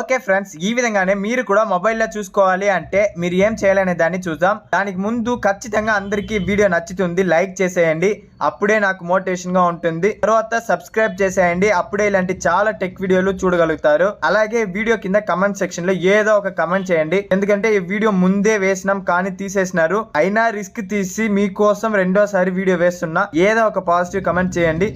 Okay friends ఈ విధంగానే మీరు కూడా మొబైల్లో చూసుకోవాలి అంటే మీరు ఏం చేయాలనే దాన్ని చూద్దాం. దానికి ముందు ఖచ్చితంగా అందరికీ వీడియో నచ్చుతుంది లైక్ చేసేయండి. అప్పుడే నాకు మోటివేషన్గా ఉంటుంది. తర్వాత సబ్స్క్రైబ్ చేసేయండి. అప్పుడే ఇలాంటి చాలా టెక్ వీడియోలు చూడగలుగుతారు. అలాగే వీడియో కింద కమెంట్ సెక్షన్లో ఏదో ఒక కమెంట్ చేయండి. ఎందుకంటే ఈ వీడియో ముందే వేసినాం కానీ తీసేసినారు. అయినా రిస్క్ తీసి మీకోసం రెండోసారి వీడియో వేస్తున్నా ఏదో ఒక పాజిటివ్ కమెంట్ చేయండి.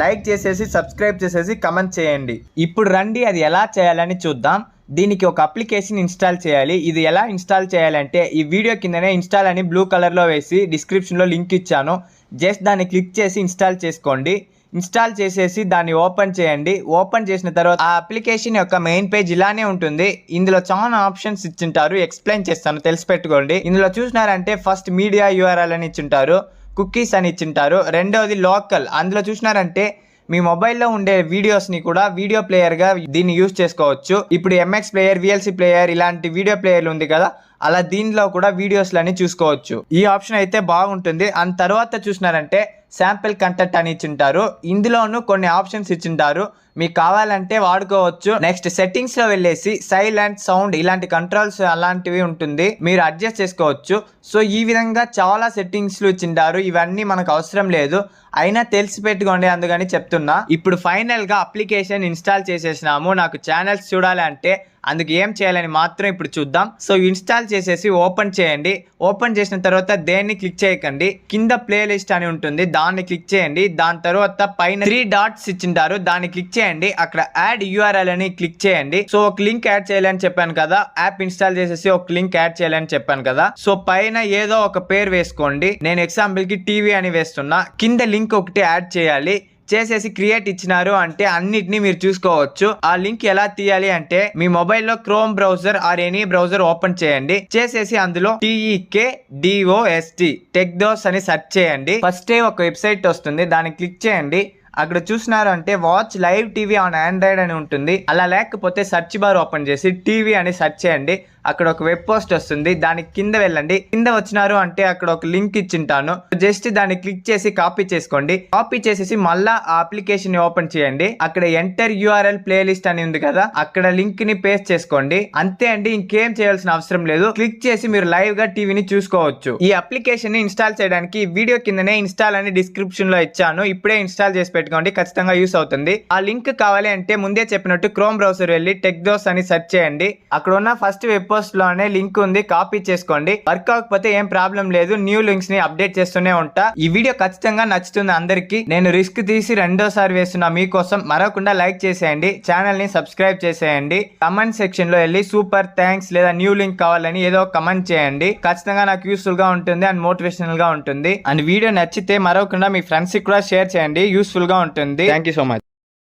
లైక్ చేసేసి సబ్స్క్రైబ్ చేసేసి కమెంట్ చేయండి. ఇప్పుడు రండి అది ఎలా చేయాలని చూద్దాం. దీనికి ఒక అప్లికేషన్ ఇన్స్టాల్ చేయాలి. ఇది ఎలా ఇన్స్టాల్ చేయాలంటే ఈ వీడియో కిందనే ఇన్స్టాల్ అని బ్లూ కలర్లో వేసి డిస్క్రిప్షన్లో లింక్ ఇచ్చాను. జస్ట్ దాన్ని క్లిక్ చేసి ఇన్స్టాల్ చేసుకోండి. ఇన్స్టాల్ చేసేసి దాన్ని ఓపెన్ చేయండి. ఓపెన్ చేసిన తర్వాత ఆ అప్లికేషన్ యొక్క మెయిన్ పేజ్ ఇలానే ఉంటుంది. ఇందులో చాలా ఆప్షన్స్ ఇచ్చింటారు. ఎక్స్ప్లెయిన్ చేస్తాను. తెలిసి పెట్టుకోండి ఇందులో చూసినారంటే ఫస్ట్ మీడియా యూఆర్ఎల్ అని ఇచ్చింటారు. కుకీస్ అని ఇచ్చింటారు. రెండవది లోకల్. అందులో చూసినారంటే మీ మొబైల్లో ఉండే వీడియోస్ని కూడా వీడియో ప్లేయర్గా దీన్ని యూజ్ చేసుకోవచ్చు. ఇప్పుడు ఎంఎక్స్ ప్లేయర్ విఎల్సి ప్లేయర్ ఇలాంటి వీడియో ప్లేయర్లు ఉంది కదా అలా దీనిలో కూడా వీడియోస్లని చూసుకోవచ్చు. ఈ ఆప్షన్ అయితే బాగుంటుంది. అండ్ తర్వాత చూసినారంటే శాంపిల్ కంటెంట్ అని ఇచ్చింటారు. ఇందులోనూ కొన్ని ఆప్షన్స్ ఇచ్చింటారు. మీకు కావాలంటే వాడుకోవచ్చు. నెక్స్ట్ సెట్టింగ్స్లో వెళ్ళేసి సైలెంట్ సౌండ్ ఇలాంటి కంట్రోల్స్ అలాంటివి ఉంటుంది. మీరు అడ్జస్ట్ చేసుకోవచ్చు. సో ఈ విధంగా చాలా సెట్టింగ్స్ ఇచ్చింటారు. ఇవన్నీ మనకు అవసరం లేదు. అయినా తెలిసి పెట్టుకోండి అందుకని చెప్తున్నా. ఇప్పుడు ఫైనల్గా అప్లికేషన్ ఇన్స్టాల్ చేసేసినాము. నాకు ఛానల్స్ చూడాలంటే అందుకు ఏం చేయాలని మాత్రం ఇప్పుడు చూద్దాం. సో ఇన్స్టాల్ చేసేసి ఓపెన్ చేయండి. ఓపెన్ చేసిన తర్వాత దేన్ని క్లిక్ చేయకండి. కింద ప్లే లిస్ట్ అని ఉంటుంది. దాన్ని క్లిక్ చేయండి. దాని తర్వాత పైన త్రీ డాట్స్ ఇచ్చింటారు. దాన్ని క్లిక్ చేయండి. అక్కడ యాడ్ యూఆర్ఎల్ అని క్లిక్ చేయండి. సో ఒక లింక్ యాడ్ చేయాలని చెప్పాను కదా. యాప్ ఇన్స్టాల్ చేసేసి ఒక లింక్ యాడ్ చేయాలని చెప్పాను కదా. సో పైన ఏదో ఒక పేరు వేసుకోండి. నేను ఎగ్జాంపుల్కి టీవీ అని వేస్తున్నా. కింద లింక్ ఒకటి యాడ్ చేయాలి. చేసేసి క్రియేట్ ఇచ్చినారు అంటే అన్నిటిని మీరు చూసుకోవచ్చు. ఆ లింక్ ఎలా తీయాలి అంటే మీ మొబైల్లో Chrome browser or any browser open చేయండి. చేసేసి అందులో టీఈకే డిఓఎస్టి టెక్ దోస్ అని సెర్చ్ చేయండి. ఫస్టే ఒక వెబ్సైట్ వస్తుంది దాన్ని క్లిక్ చేయండి. అక్కడ చూసినారు అంటే watch live TV on Android అని ఉంటుంది. అలా లేకపోతే సెర్చ్ బార్ ఓపెన్ చేసి టీవీ అని సెర్చ్ చేయండి. అక్కడ ఒక వెబ్ పోస్ట్ వస్తుంది. దానికి కింద వెళ్ళండి. కింద వచ్చినారు అంటే అక్కడ ఒక లింక్ ఇచ్చింటాను. జస్ట్ దాన్ని క్లిక్ చేసి కాపీ చేసుకోండి. కాపీ చేసేసి మళ్ళా ఆ అప్లికేషన్ ఓపెన్ చేయండి. అక్కడ ఎంటర్ యూఆర్ఎల్ ప్లేలిస్ట్ అని ఉంది కదా అక్కడ లింక్ని పేస్ట్ చేసుకోండి. అంతే అండి ఇంకేం చేయాల్సిన అవసరం లేదు. క్లిక్ చేసి మీరు లైవ్గా టీవీని చూసుకోవచ్చు. ఈ అప్లికేషన్ని ఇన్స్టాల్ చేయడానికి వీడియో కిందనే ఇన్స్టాల్ అని డిస్క్రిప్షన్లో ఇచ్చాను. ఇప్పుడే ఇన్స్టాల్ చేసి పెట్టుకోండి. ఖచ్చితంగా యూస్ అవుతుంది. ఆ లింక్ కావాలి అంటే ముందే చెప్పినట్టు క్రోమ్ బ్రౌజర్ వెళ్ళి టెక్ దోస్ అని సెర్చ్ చేయండి. అక్కడ ఉన్న ఫస్ట్ వెబ్ పోస్ట్లోనే లింక్ ఉంది కాపీ చేసుకోండి. వర్క్ అవ్వకపోతే ఏం ప్రాబ్లం లేదు న్యూ లింక్స్ని అప్డేట్ చేస్తూనే ఉంటా. ఈ వీడియో ఖచ్చితంగా నచ్చుతుంది అందరికి. నేను రిస్క్ తీసి రెండోసారి వేస్తున్న మీకోసం మరవకుండా లైక్ చేసేయండి. ఛానల్ని సబ్స్క్రైబ్ చేసేయండి. కమెంట్ సెక్షన్లో వెళ్ళి సూపర్ థ్యాంక్స్ లేదా న్యూ లింక్ కావాలని ఏదో కమెంట్ చేయండి. ఖచ్చితంగా నాకు యూస్ఫుల్గా ఉంటుంది అండ్ మోటివేషనల్గా ఉంటుంది. అండ్ వీడియో నచ్చితే మరవకుండా మీ ఫ్రెండ్స్కి కూడా షేర్ చేయండి. యూస్ఫుల్గా ఉంటుంది. Thank you so much